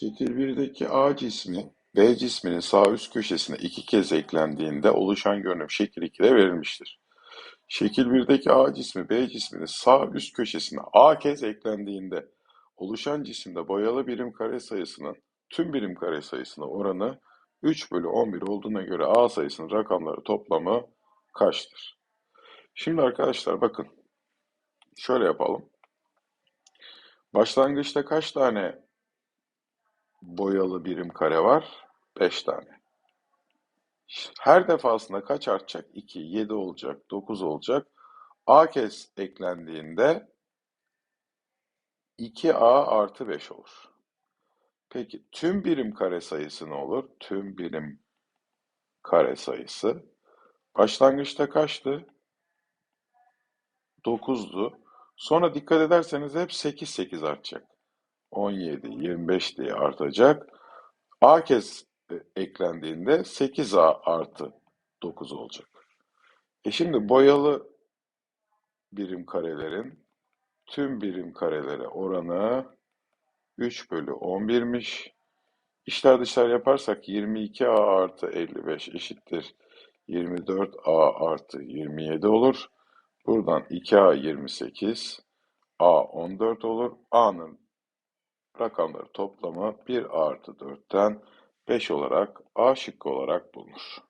Şekil 1'deki A cismi B cisminin sağ üst köşesine iki kez eklendiğinde oluşan görünüm şekil 2'de verilmiştir. Şekil 1'deki A cismi B cisminin sağ üst köşesine A kez eklendiğinde oluşan cisimde boyalı birim kare sayısının tüm birim kare sayısına oranı 3 bölü 11 olduğuna göre A sayısının rakamları toplamı kaçtır? Şimdi arkadaşlar bakın şöyle yapalım. Başlangıçta kaç tane boyalı birim kare var? 5 tane. Her defasında kaç artacak? 2, 7 olacak, 9 olacak. A kez eklendiğinde 2A artı 5 olur. Peki tüm birim kare sayısı ne olur? Tüm birim kare sayısı. Başlangıçta kaçtı? 9'du. Sonra dikkat ederseniz hep 8 8 artacak. 17, 25 diye artacak. A kez e, eklendiğinde 8A artı 9 olacak. E şimdi boyalı birim karelerin tüm birim karelere oranı 3 bölü 11'miş. İşler dışlar yaparsak 22A artı 55 eşittir. 24A artı 27 olur. Buradan 2A 28, A 14 olur. A'nın rakamları toplamı 1 artı 4'ten 5 olarak A şıkkı olarak bulunur.